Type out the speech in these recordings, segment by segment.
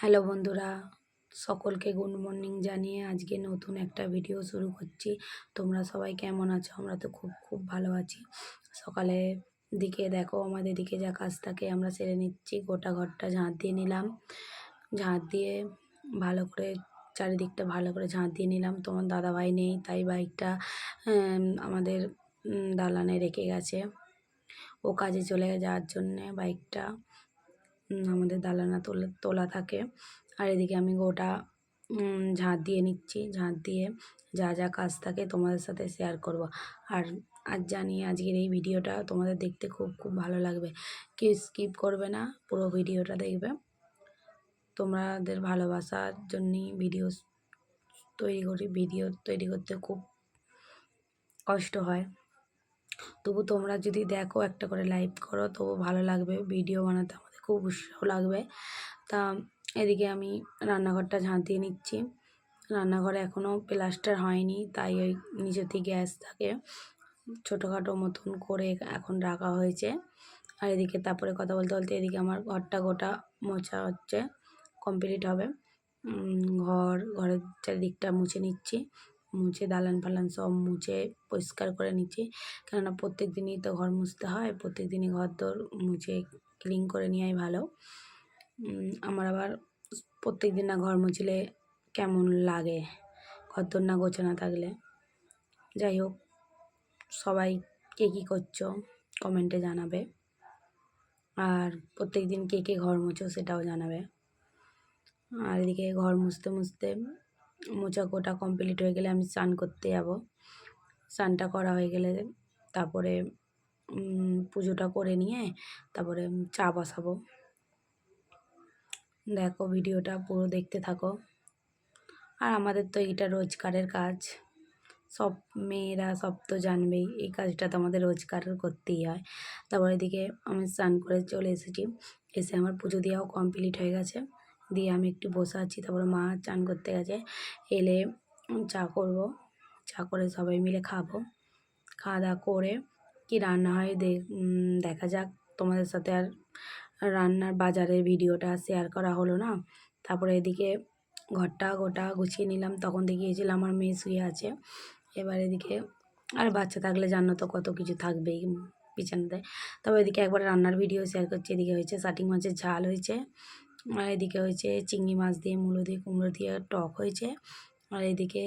Hello বন্ধুরা, সকলকে good morning জানিয়ে আজকে নতুন একটা ভিডিও শুরু করছি। তোমরা সবাই কেমন আছো? আমরা তো খুব খুব ভালো আছি। সকালে দিকে দেখো, আমাদের দিকে যা কাজ থাকে আমরা সেরে নিচ্ছি, গোটা ঘরটা ঝাঁট দিয়ে নিলাম। ঝাঁট দিয়ে ভালো করে, চারিদিকটা ভালো করে ঝাঁট দিয়ে নিলাম। তোমার দাদাভাই নেই, তাই বাইকটা আমাদের দালানে রেখে গেছে। ও কাজে চলে যাওয়ার জন্যে বাইকটা আমাদের দালানা তোলা তোলা থাকে। আর এদিকে আমি গোটা ঝাঁট দিয়ে নিচ্ছি। ঝাঁট দিয়ে যা যা কাজ থাকে তোমাদের সাথে শেয়ার করব। আর আজ জানি আজকের এই ভিডিওটা তোমাদের দেখতে খুব খুব ভালো লাগবে। কেউ স্কিপ করবে না, পুরো ভিডিওটা দেখবে। তোমাদের ভালোবাসার জন্যই ভিডিও তৈরি করি। ভিডিও তৈরি করতে খুব কষ্ট হয়। তবু তোমরা যদি দেখো একটা করে লাইভ করো, তবু ভালো লাগবে। ভিডিও বানাতে খুব উৎসাহ লাগবে। তা এদিকে আমি রান্নাঘরটা ঝাঁট দিয়ে নিচ্ছি। রান্নাঘরে এখনও প্লাস্টার হয়নি, তাই ওই নিচেতেই গ্যাস থাকে ছোটোখাটো মতন করে এখন রাখা হয়েছে। আর এদিকে তারপরে কথা বলতে বলতে এদিকে আমার ঘরটা গোটা মোছা হচ্ছে, কমপ্লিট হবে। ঘর, ঘরের চারিদিকটা মুছে নিচ্ছি। মুছে দালান ফালান সব মুছে পরিষ্কার করে নিচ্ছি। কেননা প্রত্যেক দিনই তো ঘর মুছতে হয়, প্রত্যেক দিনই ঘর দোর মুছে ক্লিন করে নেওয়াই ভালো। আমার আবার প্রত্যেক দিন না ঘর মুছলে কেমন লাগে? ঘর দোর না গোছানো থাকলে। যাই হোক, সবাই কে কী করছ কমেন্টে জানাবে। আর প্রত্যেক দিন কে কে ঘর মুছো সেটাও জানাবে। আর এদিকে ঘর মুছতে মুছতে মোছা কোটা কমপ্লিট হয়ে গেলে আমি স্নান করতে যাব। স্নানটা করা হয়ে গেলে তারপরে পুজোটা করে নিয়ে তারপরে চা বসাবো। দেখো ভিডিওটা, পুরো দেখতে থাকো। আর আমাদের তো এইটা রোজগারের কাজ। সব মেয়েরা, সব তো জানবেই, এই কাজটা তো আমাদের রোজগার করতেই হয়। তারপর এদিকে আমি স্নান করে চলে এসেছি। এসে আমার পুজো দেওয়াও কমপ্লিট হয়ে গেছে। দিয়ে আমি একটু বসে আছি। তারপরে মা চান করতে গেছে। এলে চা করব। চা করে সবাই মিলে খাব। খাওয়া দাওয়া করে কি রান্না হয় দেখা যাক। তোমাদের সাথে আর রান্নার বাজারের ভিডিওটা শেয়ার করা হলো না। তারপরে এদিকে ঘরটা গোটা গুছিয়ে নিলাম। তখন দেখিয়েছিলাম আমার মেয়ে শুয়ে আছে। এবার এদিকে আর বাচ্চা থাকলে জানো তো কত কিছু থাকবেই বিছানাতে। তবে এদিকে একবার রান্নার ভিডিও শেয়ার করছি। এদিকে হয়েছে সাটিং মাছের ঝাল হয়েছে। আর এদিকে হয়েছে চিংড়ি মাছ দিয়ে, মূলো দিয়ে, কুমড়ো দিয়ে টক হয়েছে। আর এদিকে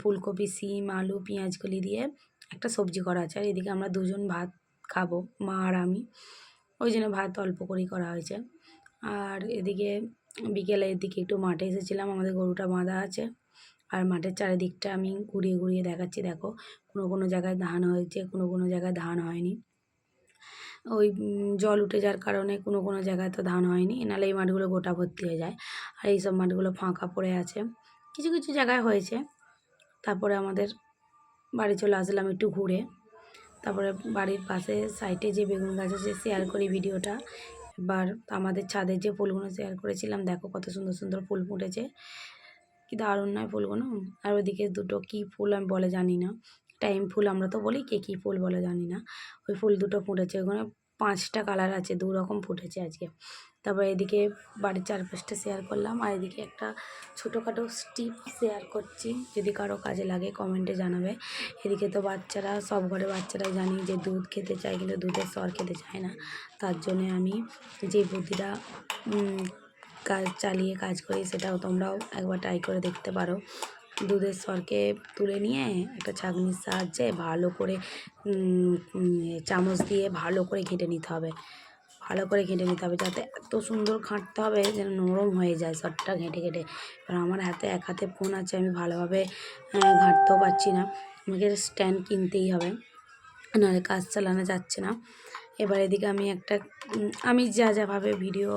ফুলকপি, সিম, আলু, পেঁয়াজকলি দিয়ে একটা সবজি করা আছে। আর এদিকে আমরা দুজন ভাত খাব, মা আর আমি। ওই জন্য ভাত অল্প করেই করা হয়েছে। আর এদিকে বিকেলে এদিকে একটু মাঠে এসেছিলাম, আমাদের গরুটা বাঁধা আছে। আর মাঠের চারিদিকটা আমি ঘুরিয়ে ঘুরিয়ে দেখাচ্ছি, দেখো। কোনো কোনো জায়গায় ধান হয়েছে, কোনো কোনো জায়গায় ধান হয়নি। ওই জল উঠে যাওয়ার কারণে কোনো কোনো জায়গায় তো ধান হয়নি, নাহলে এই মাঠগুলো গোটা ভর্তি হয়ে যায়। আর এই সব মাঠগুলো ফাঁকা পড়ে আছে। কিছু কিছু জায়গায় হয়েছে। তারপরে আমাদের বাড়ি চলে আসলাম একটু ঘুরে। তারপরে বাড়ির পাশে সাইডে যে বেগুন গাছ আছে শেয়ার করি ভিডিওটা। এবার আমাদের ছাদের যে ফুলগুলো শেয়ার করেছিলাম, দেখো কত সুন্দর সুন্দর ফুল ফুটেছে। কি দারুণ নয় ফুলগুলো? আর ওইদিকে দুটো কী ফুল আমি বলে জানি না। টাইম ফুল আমরা তো বলি কে কী ফুল বলে জানি না। ওই ফুল দুটো ফুটেছে, ওখানে পাঁচটা কালার আছে, দু রকম ফুটেছে আজকে। তারপর এদিকে বাড়ির চারপাশটা শেয়ার করলাম, আর এদিকে একটা ছোটোখাটো স্টিপ শেয়ার করছি, যদি কারও কাজে লাগে কমেন্টে জানাবে। এদিকে তো বাচ্চারা, সব ঘরে বাচ্চারাই জানি যে দুধ খেতে চায়, কিন্তু দুধের স্বর খেতে চায় না। তার জন্যে আমি যে বুদ্ধিটা কাজ চালিয়ে কাজ করি, সেটাও তোমরাও একবার ট্রাই করে দেখতে পারো। দুধের স্বরকে তুলে নিয়ে একটা ছাঁকনির সাহায্যে ভালো করে চামচ দিয়ে ভালো করে ঘেঁটে নিতে হবে। ভালো করে ঘেঁটে নিতে হবে যাতে এত সুন্দর ঘাঁটতে হবে যেন নরম হয়ে যায় সরটা ঘেঁটে ঘেঁটে। এবার আমার হাতে এক হাতে ফোন আছে, আমি ভালোভাবে ঘাঁটতেও পারছি না। আমাকে স্ট্যান্ড কিনতেই হবে, নাহলে কাজ চালানো যাচ্ছে না। এবার এদিকে আমি একটা আমি যা যাভাবে ভিডিও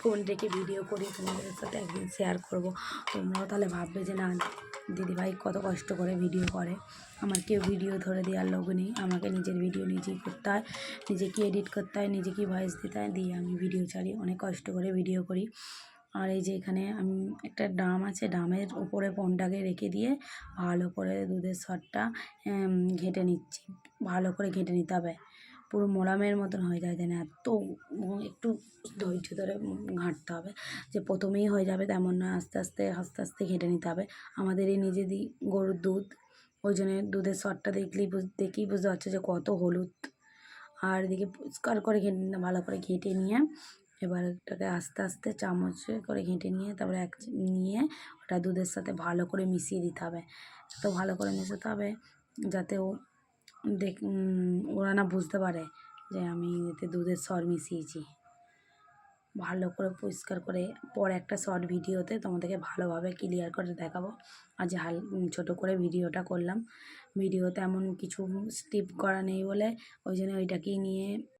ফোন রেখে ভিডিও করি, তোমাদের সাথে একদিন শেয়ার করব। তোমরাও তাহলে ভাববে যে, না, দিদিভাই কত কষ্ট করে ভিডিও করে। আমার কেউ ভিডিও ধরে দেওয়ার লোক নেই। আমাকে নিজের ভিডিও নিজেই করতে হয়। নিজেকে এডিট করতে হয়, নিজেকে ভয়েস দিতে হয়, দিয়ে আমি ভিডিও ছাড়ি অনেক কষ্ট করে ভিডিও করি। আর এই যে এখানে আমি একটা ড্রাম আছে, ড্রামের উপরে ফোনটাকে রেখে দিয়ে ভালো করে দুধের সরটা ঘেঁটে নিচ্ছি। ভালো করে ঘেঁটে নিতে হবে। পুরো মোলামের মতন হয়ে যায় যেন এত একটু ধৈর্য ধরে ঘাঁটতে হবে যে প্রথমেই হয়ে যাবে তেমন নয় আস্তে আস্তে আস্তে আস্তে ঘেঁটে নিতে হবে। আমাদের এই নিজেরই গরুর দুধ, ওই জন্য দুধের স্বরটা দেখলেই দেখেই বুঝতে পারছে যে কত হলুদ। আর এদিকে পরিষ্কার করে ঘেঁটে নিতে ভালো করে ঘেঁটে নিয়ে এবার ওটাকে আস্তে আস্তে চামচে করে ঘেঁটে নিয়ে তারপরে এক নিয়ে ওটা দুধের সাথে ভালো করে মিশিয়ে দিতে হবে। এত ভালো করে মেশাতে হবে যাতে ও দেখ ওরা না বুঝতে পারে যে আমি এতে দুধের সর মিশিয়েছি। ভালো করে পরিষ্কার করে পর একটা শর্ট ভিডিওতে তোমাদেরকে ভালোভাবে ক্লিয়ার করে দেখাবো। আজ হাল ছোটো করে ভিডিওটা করলাম। ভিডিওতে এমন কিছু স্টিপ করা নেই বলে, ওই জন্য ওইটাকেই নিয়ে